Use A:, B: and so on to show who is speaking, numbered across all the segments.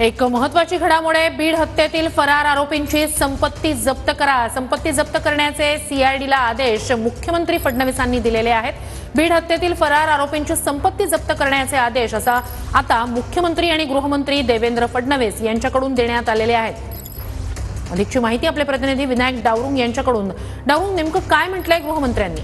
A: एक महत्वाची घडामोड आहे. बीड हत्येतील फरार आरोपींची संपत्ती जप्त करा. संपत्ती जप्त करण्याचे सीआयडीला आदेश मुख्यमंत्री फडणवीसांनी दिलेले आहेत. बीड हत्येतील फरार आरोपींची संपत्ती जप्त करण्याचे आदेश असा आता मुख्यमंत्री आणि गृहमंत्री देवेंद्र फडणवीस यांच्याकडून देण्यात आलेले आहेत. अधिकची माहिती आपले प्रतिनिधी विनायक डावरुंग यांच्याकडून. डावरुंग नेमकं काय म्हटलंय गृहमंत्र्यांनी?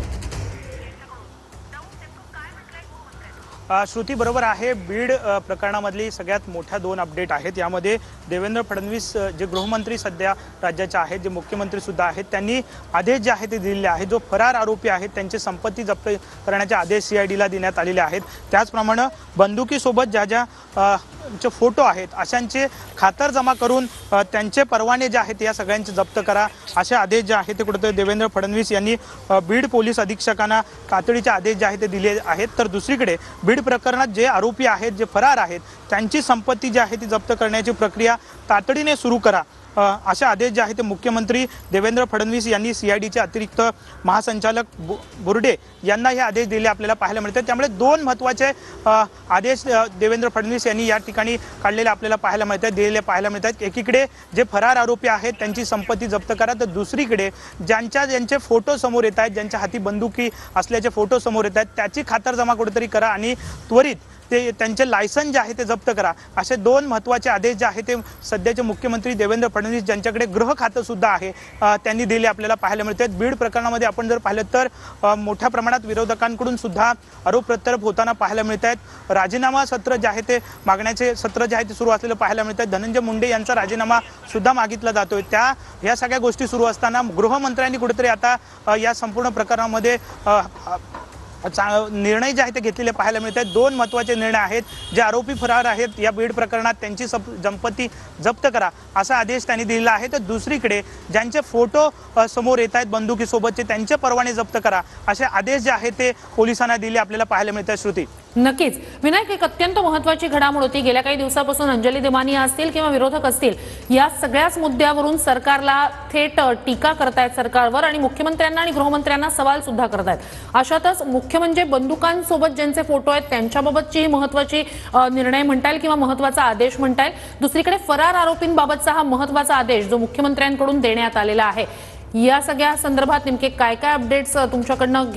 B: श्रुती बरोबर आहे बीड प्रकरणामधली सगळ्यात मोठ्या दोन अपडेट आहेत. यामध्ये देवेंद्र फडणवीस जे गृहमंत्री सध्या राज्याचे आहेत जे मुख्यमंत्री सुद्धा आहेत त्यांनी आदेश जे आहे ते दिलेले आहेत. जो फरार आरोपी आहेत त्यांची संपत्ती जप्त करण्याचे आदेश सीआयडीला देण्यात आलेले आहेत. त्याचप्रमाणे बंदुकीसोबत ज्या ज्या चे फोटो आहेत अशांचे खातर जमा करून त्यांचे परवाने जे आहेत या सगळ्यांचे जप्त करा. असे आदेश जे आहेत ते कुठेतरी देवेंद्र फडणवीस यांनी बीड पोलीस अधीक्षकांना तातडीचे आदेश जे आहेत ते दिले आहेत. तर दुसरीकडे बीड प्रकरणात जे आरोपी आहेत जे फरार आहेत त्यांची संपत्ती जी आहे ती जप्त करण्याची प्रक्रिया तातडीने सुरू करा. असे आदेश जे आहेत ते मुख्यमंत्री देवेंद्र फडणवीस यांनी सी आय डीचे अतिरिक्त महासंचालक बु- बुर्डे यांना हे आदेश दिले आपल्याला पाहायला मिळतात त्यामुळे दोन महत्त्वाचे आदेश देवेंद्र फडणवीस यांनी या ठिकाणी काढलेले आपल्याला पाहायला मिळतात दिलेले पाहायला मिळतात एकीकडे जे फरार आरोपी आहेत त्यांची संपत्ती जप्त करा. तर दुसरीकडे ज्यांच्या ज्यांचे फोटो समोर येत आहेत ज्यांच्या हाती बंदुकी असल्याचे फोटो समोर येत आहेत त्याची खातरजमा कुठेतरी करा आणि त्वरित ते त्यांचे लायसन जे आहे ते जप्त करा. असे दोन महत्त्वाचे आदेश जे आहे ते सध्याचे मुख्यमंत्री देवेंद्र फडणवीस ज्यांच्याकडे गृह खातं सुद्धा आहे त्यांनी दिले आपल्याला पाहायला मिळते. बीड प्रकरणामध्ये आपण जर पाहिलं तर मोठ्या प्रमाणात विरोधकांकडून सुद्धा आरोप प्रत्यारोप होताना पाहायला मिळत आहेत. राजीनामा सत्र जे आहे ते मागण्याचे सत्र जे आहे ते सुरू असलेलं पाहायला मिळत आहे. धनंजय मुंडे यांचा राजीनामा सुद्धा मागितला जातोय. त्या या सगळ्या गोष्टी सुरू असताना गृहमंत्र्यांनी कुठेतरी आता या संपूर्ण प्रकरणामध्ये निर्णय जे आहेत ते घेतलेले पाहायला मिळत आहेत. दोन महत्त्वाचे निर्णय आहेत. जे आरोपी फरार आहेत या बीड प्रकरणात त्यांची सप संपत्ती जप्त करा असा आदेश त्यांनी दिलेला आहे. तर दुसरीकडे ज्यांचे फोटो समोर येत आहेत बंदुकीसोबतचे त्यांचे परवाने जप्त करा असे आदेश जे आहेत ते पोलिसांना दिले आपल्याला पाहायला मिळत आहेत. श्रुती.
A: नक्कीच. विनायक एक अत्यंत महत्वाची घडामोड होती. गेल्या काही दिवसापासून अंजली दिमानी असतील किंवा विरोधक असतील या सगळ्याच मुद्द्यावरून सरकारला थेट टीका करतायत सरकारवर आणि मुख्यमंत्र्यांना आणि गृहमंत्र्यांना सवाल सुद्धा करतायत. अशातच मुख्य मुख्य म्हणजे बंदुकांसोबत ज्यांचे फोटो आहेत त्यांच्याबाबतची महत्वाची निर्णय म्हणता येईल किंवा महत्त्वाचा आदेश म्हणता येईल. दुसरीकडे फरार आरोपींबाबतचा हा महत्त्वाचा आदेश जो मुख्यमंत्र्यांकडून देण्यात आलेला आहे. या सगळ्या संदर्भात नेमके काय काय अपडेट्स तुमच्याकडनं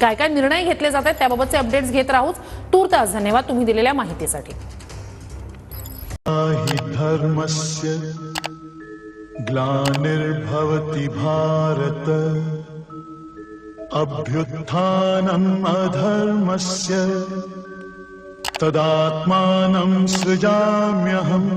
A: काय काय निर्णय घेतले जात आहेत त्याबाबतचे अपडेट्स घेत राहूच. तूर्तास धन्यवाद तुम्ही दिलेल्या माहितीसाठी.
C: धर्मस्य ग्लानिर्भवति भारत। अभ्युत्थानम् अधर्मस्य तदात्मानं सृजाम्यहम्